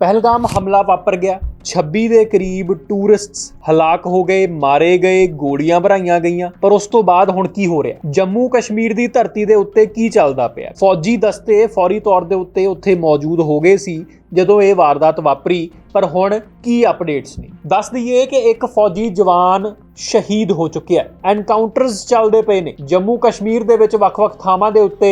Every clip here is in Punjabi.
ਪਹਿਲਗਾਮ ਹਮਲਾ ਵਾਪਰ ਗਿਆ। 26 ਦੇ ਕਰੀਬ ਟੂਰਿਸਟਸ ਹਲਾਕ ਹੋ ਗਏ, ਮਾਰੇ ਗਏ, ਗੋਲੀਆਂ ਭਰਾਈਆਂ ਗਈਆਂ। ਪਰ ਉਸ ਤੋਂ ਬਾਅਦ ਹੁਣ ਕੀ ਹੋ ਰਿਹਾ? ਜੰਮੂ ਕਸ਼ਮੀਰ ਦੀ ਧਰਤੀ ਦੇ ਉੱਤੇ ਕੀ ਚੱਲਦਾ ਪਿਆ? ਫੌਜੀ ਦਸਤੇ ਫੌਰੀ ਤੌਰ ਦੇ ਉੱਤੇ ਉੱਥੇ ਮੌਜੂਦ ਹੋ ਗਏ ਸੀ, ਜਦੋਂ ਇਹ ਵਾਰਦਾਤ ਵਾਪਰੀ। ਪਰ ਹੁਣ ਕੀ ਅਪਡੇਟਸ ਨੇ? ਦੱਸ ਦਈਏ ਕਿ ਇੱਕ ਫੌਜੀ ਜਵਾਨ ਸ਼ਹੀਦ ਹੋ ਚੁੱਕਿਆ ਹੈ। ਐਨਕਾਊਂਟਰਸ ਚੱਲਦੇ ਪਏ ਨੇ। ਜੰਮੂ ਕਸ਼ਮੀਰ ਦੇ ਵਿੱਚ ਵੱਖ-ਵੱਖ ਥਾਵਾਂ ਦੇ ਉੱਤੇ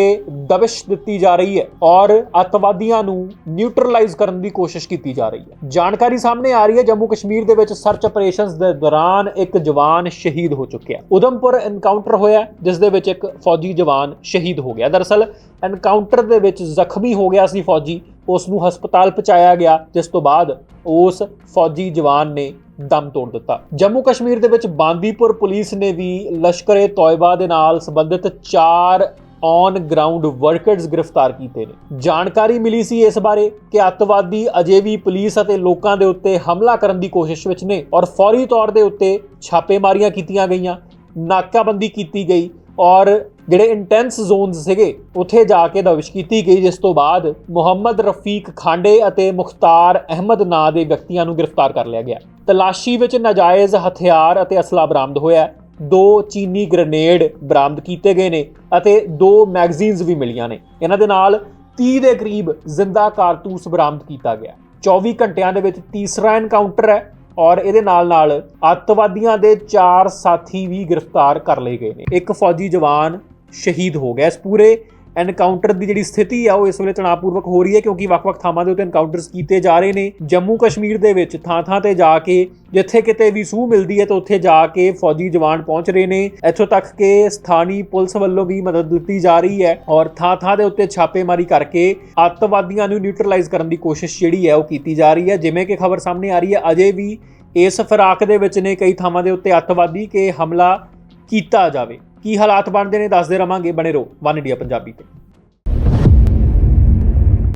ਦਬਿਸ਼ ਦਿੱਤੀ ਜਾ ਰਹੀ ਹੈ ਔਰ ਅੱਤਵਾਦੀਆਂ ਨੂੰ ਨਿਊਟਰਲਾਈਜ਼ ਕਰਨ ਦੀ ਕੋਸ਼ਿਸ਼ ਕੀਤੀ ਜਾ ਰਹੀ ਹੈ। ਜਾਣਕਾਰੀ ਸਾਹਮਣੇ ਆ ਰਹੀ ਹੈ, ਜੰਮੂ ਕਸ਼ਮੀਰ ਦੇ ਵਿੱਚ ਸਰਚ ਆਪਰੇਸ਼ਨਸ ਦੇ ਦੌਰਾਨ ਇੱਕ ਜਵਾਨ ਸ਼ਹੀਦ ਹੋ ਚੁੱਕਿਆ ਉਧਮਪੁਰ ਐਨਕਾਊਂਟਰ ਹੋਇਆ ਜਿਸ ਦੇ ਵਿੱਚ ਇੱਕ ਫੌਜੀ ਜਵਾਨ ਸ਼ਹੀਦ ਹੋ ਗਿਆ। ਦਰਅਸਲ ਐਨਕਾਊਂਟਰ ਦੇ ਵਿੱਚ ਜ਼ਖਮੀ ਹੋ ਗਿਆ ਸੀ ਫੌਜੀ। ਉਸ ਨੂੰ ਹਸਪਤਾਲ ਪਹੁੰਚਾਇਆ ਗਿਆ, ਜਿਸ ਤੋਂ ਬਾਅਦ ਉਸ ਫੌਜੀ ਜਵਾਨ ਨੇ ਦਮ ਤੋੜ ਦਿੱਤਾ। ਜੰਮੂ ਕਸ਼ਮੀਰ ਦੇ ਵਿੱਚ ਬਾਂਦੀਪੁਰ ਪੁਲਿਸ ਨੇ ਵੀ ਲਸ਼ਕਰ-ਏ ਤੌਇਬਾ ਦੇ ਨਾਲ ਸੰਬੰਧਿਤ 4 ਔਨ ਗਰਾਊਂਡ ਵਰਕਰਸ ਗ੍ਰਿਫਤਾਰ ਕੀਤੇ ਨੇ। ਜਾਣਕਾਰੀ ਮਿਲੀ ਸੀ ਇਸ ਬਾਰੇ ਕਿ ਅੱਤਵਾਦੀ ਅਜੇ ਵੀ ਪੁਲਿਸ ਅਤੇ ਲੋਕਾਂ ਦੇ ਉੱਤੇ ਹਮਲਾ ਕਰਨ ਦੀ ਕੋਸ਼ਿਸ਼ ਵਿੱਚ ਨੇ ਔਰ ਫੌਰੀ ਤੌਰ ਦੇ ਉੱਤੇ ਛਾਪੇਮਾਰੀਆਂ ਕੀਤੀਆਂ ਗਈਆਂ, ਨਾਕਾਬੰਦੀ ਕੀਤੀ ਗਈ ਔਰ ਜਿਹੜੇ ਇੰਟੈਂਸ ਜ਼ੋਨਸ ਸੀਗੇ, ਉੱਥੇ ਜਾ ਕੇ ਦਬਿਸ਼ ਕੀਤੀ ਗਈ, ਜਿਸ ਤੋਂ ਬਾਅਦ ਮੁਹੰਮਦ ਰਫੀਕ ਖਾਂਡੇ ਅਤੇ ਮੁਖਤਾਰ ਅਹਿਮਦ ਨਾਂ ਦੇ ਵਿਅਕਤੀਆਂ ਨੂੰ ਗ੍ਰਿਫਤਾਰ ਕਰ ਲਿਆ ਗਿਆ। ਤਲਾਸ਼ੀ ਵਿੱਚ ਨਾਜਾਇਜ਼ ਹਥਿਆਰ ਅਤੇ ਅਸਲਾ ਬਰਾਮਦ ਹੋਇਆ ਦੋ ਚੀਨੀ ਗ੍ਰਨੇਡ ਬਰਾਮਦ ਕੀਤੇ ਗਏ ਨੇ ਅਤੇ ਦੋ ਮੈਗਜ਼ੀਨਸ ਵੀ ਮਿਲੀਆਂ ਨੇ। ਇਹਨਾਂ ਦੇ ਨਾਲ 30 ਦੇ ਕਰੀਬ ਜ਼ਿੰਦਾ ਕਾਰਤੂਸ ਬਰਾਮਦ ਕੀਤਾ ਗਿਆ। 24 ਘੰਟਿਆਂ ਦੇ ਵਿੱਚ ਤੀਸਰਾ ਐਨਕਾਊਂਟਰ ਹੈ। ਔਰ ਇਹਦੇ ਨਾਲ ਨਾਲ ਅੱਤਵਾਦੀਆਂ ਦੇ ਚਾਰ ਸਾਥੀ ਵੀ ਗ੍ਰਿਫਤਾਰ ਕਰ ਲਏ ਗਏ ਨੇ। ਇੱਕ ਫੌਜੀ ਜਵਾਨ ਸ਼ਹੀਦ ਹੋ ਗਿਆ। ਇਸ ਪੂਰੇ ਐਨਕਾਊਂਟਰ ਦੀ ਜਿਹੜੀ ਸਥਿਤੀ ਆ, ਉਹ ਇਸ ਵੇਲੇ ਤਣਾਅਪੂਰਵਕ ਹੋ ਰਹੀ ਹੈ ਕਿਉਂਕਿ ਵੱਖ-ਵੱਖ ਥਾਵਾਂ ਦੇ ਉੱਤੇ ਐਨਕਾਊਂਟਰਸ ਕੀਤੇ ਜਾ ਰਹੇ ਨੇ। ਜੰਮੂ ਕਸ਼ਮੀਰ ਦੇ ਵਿੱਚ ਥਾਂ-ਥਾਂ ਤੇ ਜਾ ਕੇ ਜਿੱਥੇ ਕਿਤੇ ਵੀ ਸੂਹ ਮਿਲਦੀ ਹੈ, ਤਾਂ ਉੱਥੇ ਜਾ ਕੇ ਫੌਜੀ ਜਵਾਨ ਪਹੁੰਚ ਰਹੇ ਨੇ। ਇੱਥੋਂ ਤੱਕ ਕਿ ਸਥਾਨੀ ਪੁਲਿਸ ਵੱਲੋਂ ਵੀ ਮਦਦ ਦਿੱਤੀ ਜਾ ਰਹੀ ਹੈ ਔਰ ਥਾਂ-ਥਾਂ ਦੇ ਉੱਤੇ ਛਾਪੇਮਾਰੀ ਕਰਕੇ ਅੱਤਵਾਦੀਆਂ ਨੂੰ ਨਿਊਟਰਲਾਈਜ਼ ਕਰਨ ਦੀ ਕੋਸ਼ਿਸ਼ ਜਿਹੜੀ ਹੈ, ਉਹ ਕੀਤੀ ਜਾ ਰਹੀ ਹੈ। ਜਿਵੇਂ ਕਿ ਖਬਰ ਸਾਹਮਣੇ ਆ ਰਹੀ ਹੈ, ਅਜੇ ਵੀ ਇਸ ਫਰਾਕ ਦੇ ਵਿੱਚ ਨੇ ਕਈ ਥਾਵਾਂ ਦੇ ਉੱਤੇ ਅੱਤਵਾਦੀ ਕਿ ਹਮਲਾ ਕੀਤਾ ਜਾਵੇ। ਕੀ ਹਾਲਾਤ ਬਣਦੇ ਨੇ ਦੱਸਦੇ ਰਵਾਂਗੇ ਬਣੇ ਰਹੋ। ਵਨ ਇੰਡੀਆ ਪੰਜਾਬੀ ਤੇ।